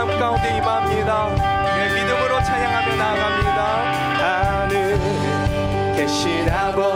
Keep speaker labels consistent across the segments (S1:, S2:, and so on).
S1: 삶 가운데 임합니다. 예, 믿음으로 찬양하며 나아갑니다. 하늘 계신 아버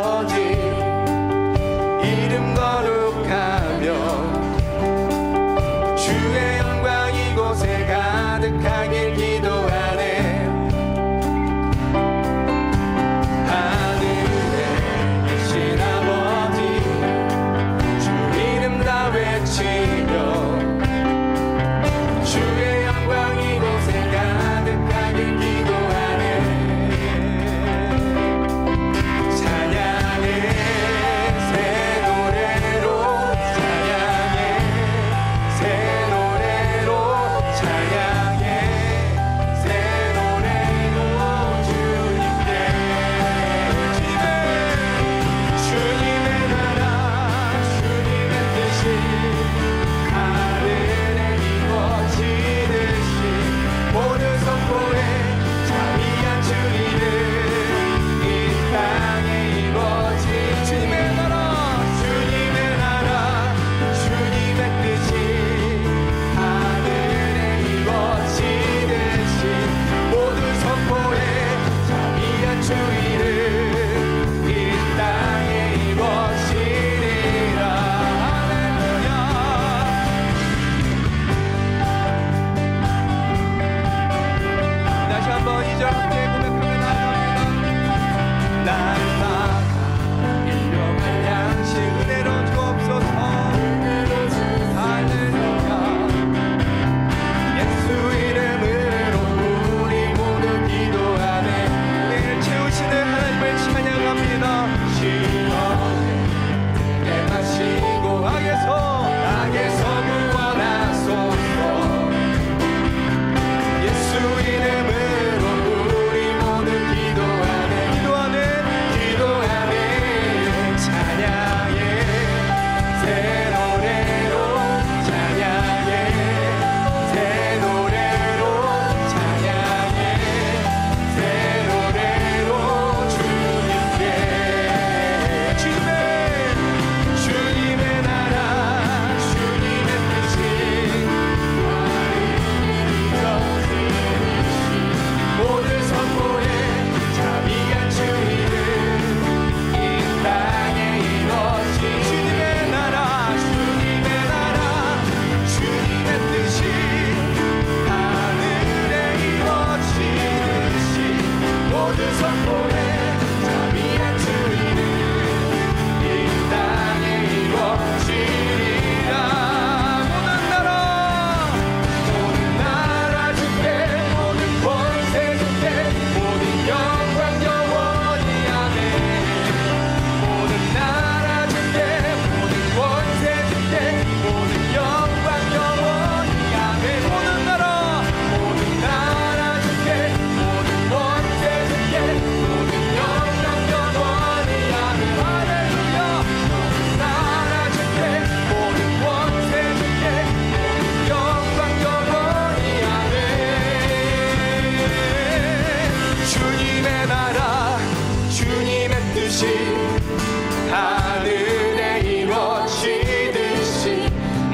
S1: for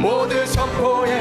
S1: 모두 선포해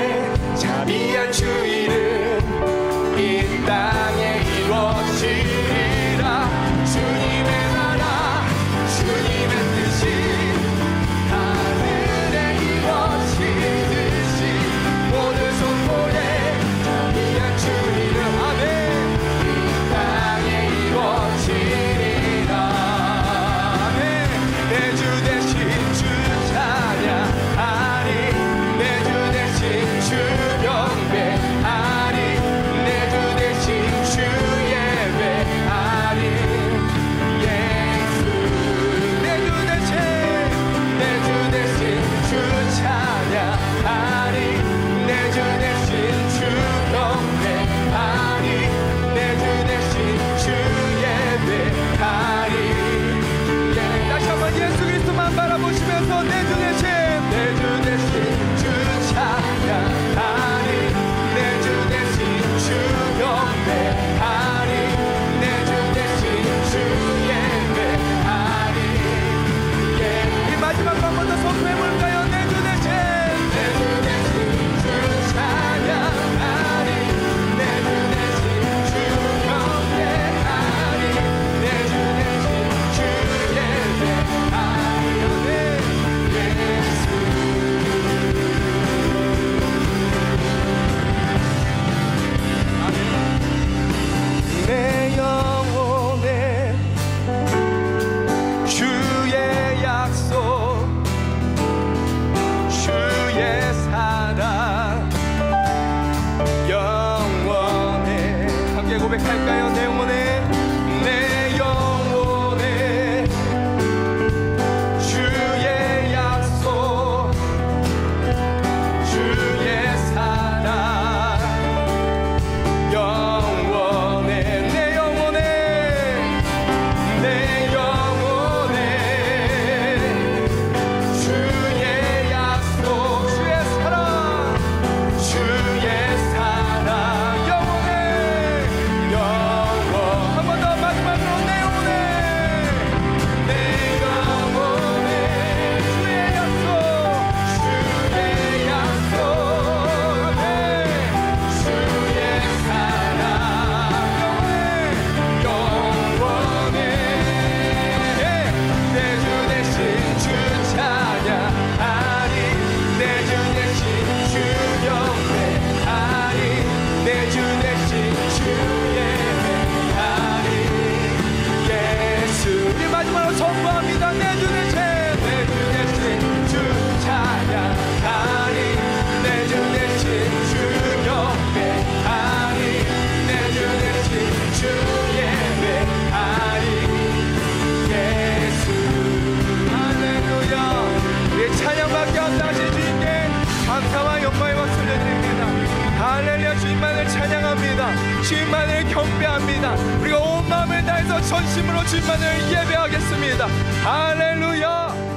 S1: 내 중에 채 ganhou, dei uma 주님만을 경배합니다. 우리가 온 마음을 다해서 전심으로 주님만을 예배하겠습니다. 할렐루야!